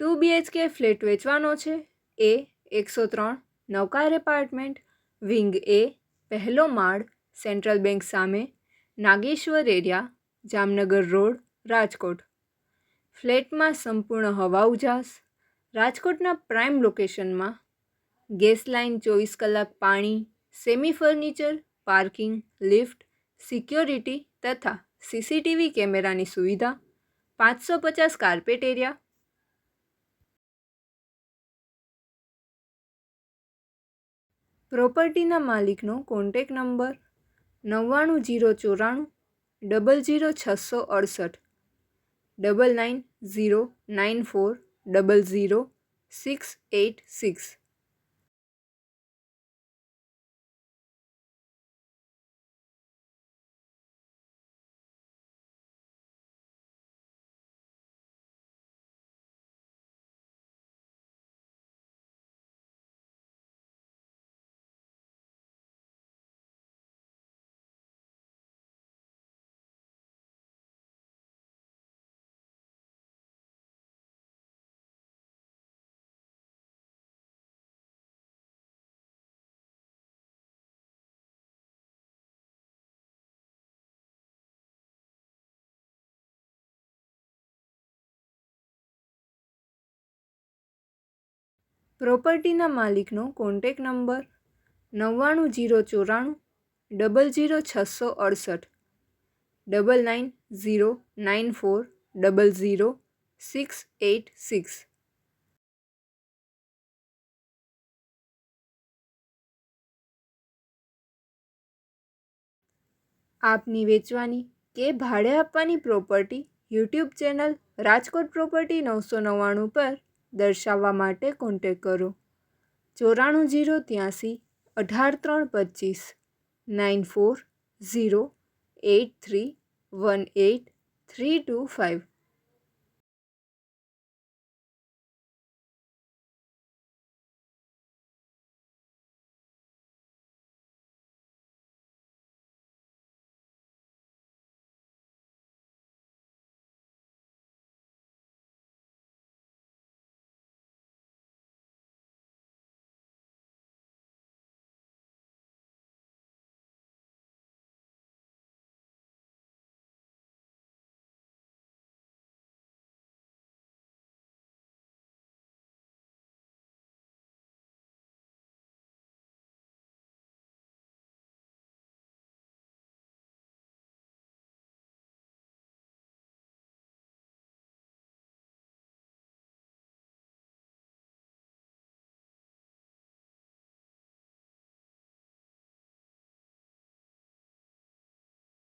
Two BHK flat વેચવાનો છે. એ એકસો ત્રણ નૌકાર એપાર્ટમેન્ટ. વિંગ એ પહેલો માળ સેન્ટ્રલ બેંક સામે નાગેશ્વર એરિયા, જામનગર રોડ, રાજકોટ. ફ્લેટમાં સંપૂર્ણ હવા ઉજાસ. રાજકોટના પ્રાઇમ લોકેશનમાં ગેસ લાઇન, ચોવીસ કલાક પાણી, semi furniture, parking, lift, security તથા સીસીટીવી કેમેરાની સુવિધા, પાંચસો પચાસ કાર્પેટ એરિયા પ્રોપર્ટીના માલિકનો કોન્ટેક નંબર નવ્વાણું જીરો ચોરાણું ડબલ જીરો છસો અડસઠ. Double nine zero nine four double zero six eight six. પ્રોપર્ટીના માલિકનો કોન્ટેક નંબર નવ્વાણું જીરો ચોરાણું ડબલ જીરો છસો અડસઠ. Double nine zero nine four double zero six eight six. આપની વેચવાની કે ભાડે આપવાની property YouTube channel Rajkot property નવસો નવ્વાણું પર દર્શાવવા માટે કોન્ટેક કરો. ચોરાણું જીરો ત્યાંસી, અઢાર ત્રણ પચીસ, nine four zero eight three one eight three two five.